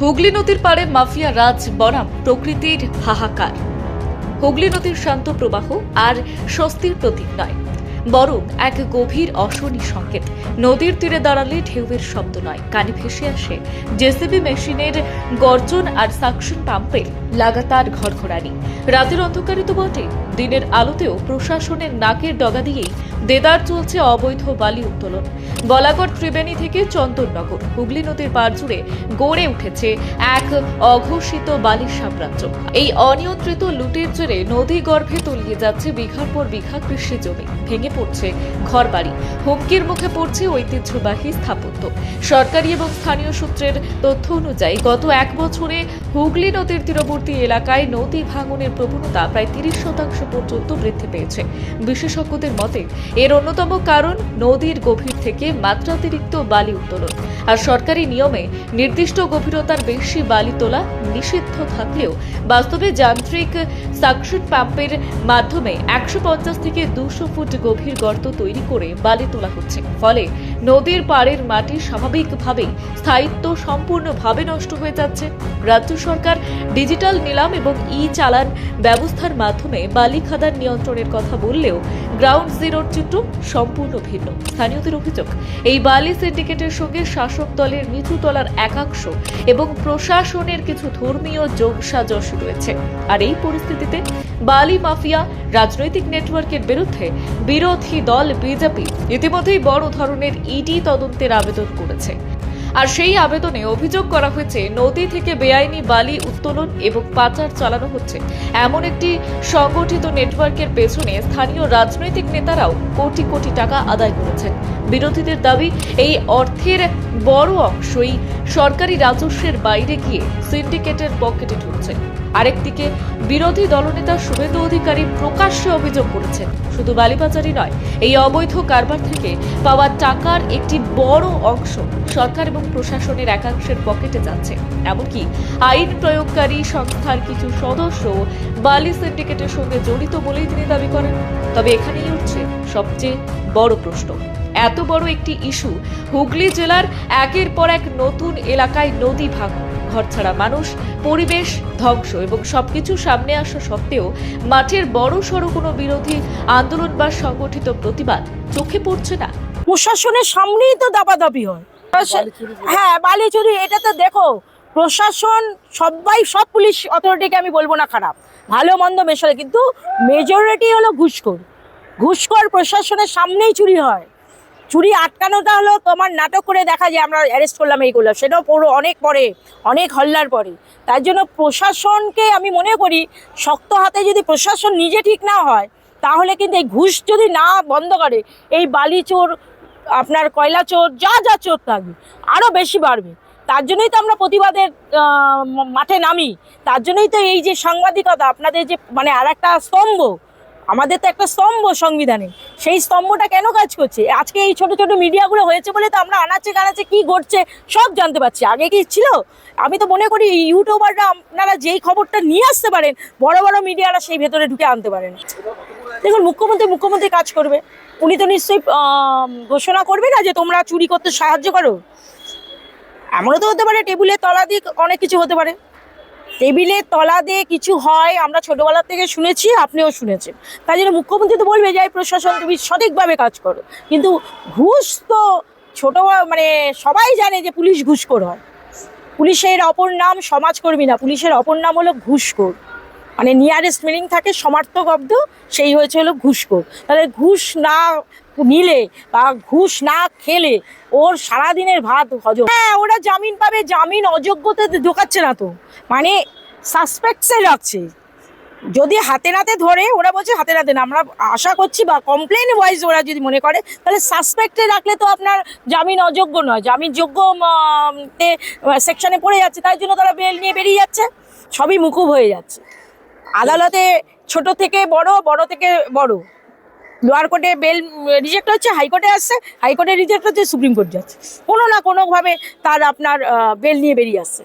হুগলি নদীর পাড়ে মাফিয়া রাজ বনাম প্রকৃতির হাহাকার। হুগলি নদীর শান্ত প্রবাহ আর স্বস্তির প্রতীক নয়। বরং এক গভীর অশনি সংকেত। নদীর তীরে দাঁড়ালে ঢেউয়ের শব্দ নয়, কানে ভেসে আসে। জেসিবি মেশিনের গর্জন আর সাকশন পাম্পের লাগাতার ঘরঘরানি। রাতের অন্ধকারে তো বটে, দিনের আলোতেও প্রশাসনের নাকের ডগা দিয়েই দেদার চলছে অবৈধ বালি উত্তোলন। বলাগড় ত্রিবেণী থেকে চন্দননগর, হুগলি নদীর পার জুড়ে গড়ে উঠেছে এক অঘোষিত বালির সাম্রাজ্য। এই অনিয়ন্ত্রিত লুটের জেরে নদী গর্ভে তলিয়ে যাচ্ছে বিঘার পর বিঘা কৃষি জমি। ভেঙে পড়ছে ঘরবাড়ি। হুমকির মুখে পড়ছে ঐতিহ্যবাহী স্থাপত্য। সরকারি এবং স্থানীয় সূত্রের তথ্য অনুযায়ী গত এক বছরে হুগলি নদীর তীরবর্তী এলাকায় নদী ভাঙনের প্রবণতা প্রায় তিরিশ শতাংশ পর্যন্ত বৃদ্ধি পেয়েছে। বিশেষজ্ঞদের মতে, এর অন্যতম কারণ নদীর গভীর থেকে মাত্রাতিরিক্ত বালি উত্তোলন। আর সরকারি নিয়মে নির্দিষ্ট গভীরতার বেশি বালি তোলা নিষিদ্ধ থাকলেও বাস্তবে যান্ত্রিক সাকশন পাম্পের মাধ্যমে একশো পঞ্চাশ থেকে দুশো ফুট গভীর গর্ত তৈরি করে বালি তোলা হচ্ছে। ফলে নদীর পাড়ের মাটি স্বাভাবিকভাবেই স্থায়িত্ব সম্পূর্ণভাবে নষ্ট হয়ে যাচ্ছে। রাজ্য সরকার ডিজিটাল নিলাম এবং ই চালান ব্যবস্থার মাধ্যমে বালি খাদান নিয়ন্ত্রণের কথা বললেও গ্রাউন্ড জিরোর চিত্র সম্পূর্ণ ভিন্ন। স্থানীয়দের অভিযোগ, এই বালি সিন্ডিকেটের সঙ্গে শাসক দলের নিচু তলার একাংশ এবং প্রশাসনের কিছু ধর্মীয় যোগসাজশ রয়েছে। আর এই পরিস্থিতিতে বালি মাফিয়া রাজনৈতিক নেটওয়ার্কের বিরুদ্ধে বিরোধী দল বিজেপি ইতিমধ্যেই বড় ধরনের ইডি তদন্তের আবেদন করেছে। আর সেই আবেদনে অভিযোগ করা হয়েছে, নদী থেকে বেআইনি বালি উত্তোলন এবং পাচার চালানো হচ্ছে। এমন একটি সংগঠিত নেটওয়ার্কের পেছনে স্থানীয় রাজনৈতিক নেতারাও কোটি কোটি টাকা আদায় করেছেন। বিরোধীদের দাবি, এই অর্থের বড় অংশই সরকারি রাজস্বের বাইরে গিয়ে সিন্ডিকেটের পকেটে ঢুকছে। আরেকদিকে বিরোধী দলনেতা শুভেন্দু অধিকারী প্রকাশ্যে অভিযোগ করেছেন। শুধু বালিবাজারই নয়, এই অবৈধ কারবার থেকে পাওয়া টাকার একটি বড় অংশ সরকার এবং প্রশাসনের একাংশের পকেটে যাচ্ছে। এমনকি আইন প্রয়োগকারী সংস্থার কিছু সদস্য বালি সিন্ডিকেটের সঙ্গে জড়িত বলেই তিনি দাবি করেন। তবে এখানেই উঠছে সবচেয়ে বড় প্রশ্ন। এত বড় একটি ইস্যু, হুগলি জেলার একের পর এক নতুন এলাকায় নদী ভাঙন, ঘরছাড়া মানুষ, পরিবেশ ধ্বংস এবং সবকিছু সামনে আসা সত্ত্বেও মাঠের বড় সড়ো কোনো বিরোধী আন্দোলন বা সংগঠিত প্রতিবাদ চোখে পড়ছে না। প্রশাসনের সামনেই তো দাবাদাবি হয়। হ্যাঁ বালি চুরি এটা তো দেখো, প্রশাসন সবাই, সব পুলিশ অথরিটিকে আমি বলব না খারাপ, ভালো মন্দ মেশালে, কিন্তু মেজরিটি হলো ঘুষখোর। ঘুষখোর প্রশাসনের সামনেই চুরি হয়। চুরি আটকানোটা হলো তোমার নাটক করে দেখা যায় আমরা অ্যারেস্ট করলাম এইগুলো। সেটাও পুরো অনেক পরে, অনেক হল্লার পরে। তার জন্য প্রশাসনকে আমি মনে করি, শক্ত হাতে যদি প্রশাসন নিজে ঠিক না হয়, তাহলে কিন্তু এই ঘুষ যদি না বন্ধ করে, এই বালি চোর, আপনার কয়লা চোর, যা যা চোর থাকবে আরও বেশি বাড়বে। তার জন্যই তো আমরা প্রতিবাদের মাঠে নামি। তার জন্যই তো এই যে সাংবাদিকতা, আপনাদের যে মানে আর একটা স্তম্ভ আমাদের তো একটা স্তম্ভ সংবিধানে। সেই স্তম্ভটা কেন কাজ করছে? আজকে এই ছোট ছোট মিডিয়াগুলো হয়েছে বলে তো আমরা আনাচে কানাচে কি ঘটছে সব জানতে পারছি। আগে কি ছিল? আমি তো মনে করি ইউটিউবাররা আপনারা যেই খবরটা নিয়ে আসতে পারেন, বড় বড় মিডিয়ারা সেই ভেতরে ঢুকে আনতে পারেন। দেখুন, মুখ্যমন্ত্রী মুখ্যমন্ত্রী কাজ করবে। উনি তো নিশ্চয়ই ঘোষণা করবে না যে তোমরা চুরি করতে সাহায্য করো। এমনও তো হতে পারে, টেবিলের তলা দিয়ে অনেক কিছু হতে পারে। টেবিলের তলা দিয়ে কিছু হয়, আমরা ছোটবেলা থেকে শুনেছি, আপনিও শুনেছেন। তাই জন্য মুখ্যমন্ত্রী তো বলবে যে প্রশাসন, তুমি সঠিকভাবে কাজ করো। কিন্তু ঘুষ তো ছোট মানে সবাই জানে যে পুলিশ ঘুষখোর হয়। পুলিশের অপর নাম সমাজকর্মী না, পুলিশের অপর নাম হলো ঘুষখোর। মানে নিয়ারেস্ট মিনিং থাকে সমার্থক অব্দ, সেই হয়েছে হলো ঘুষখোর। তাহলে ঘুষ না নিলে বা ঘুষ না খেলে ওর সারাদিনের ভাত হজম। হ্যাঁ ওরা জামিন পাবে, জামিন অযোগ্যতে ঢোকাচ্ছে না তো। মানে সাসপেক্টসে রাখছে। যদি হাতে নাতে ধরে, ওরা বলছে হাতে নাতে না। আমরা আশা করছি বা কমপ্লেন ওয়াইজ ওরা যদি মনে করে, তাহলে সাসপেক্টে রাখলে তো আপনার জামিন অযোগ্য নয়। জামিন যোগ্য সেকশনে পড়ে যাচ্ছে। তাই জন্য তারা বেল নিয়ে বেরিয়ে যাচ্ছে। সবই মুকুব হয়ে যাচ্ছে। আদালতে ছোট থেকে বড় বড় থেকে বড়। লোয়ার কোর্টে বেল রিজেক্ট হচ্ছে হাইকোর্টে আসছে হাইকোর্টে রিজেক্ট হচ্ছে সুপ্রিম কোর্ট যাচ্ছে। কোনো না কোনোভাবে তার আপনার বেল নিয়ে বেরিয়ে আসছে।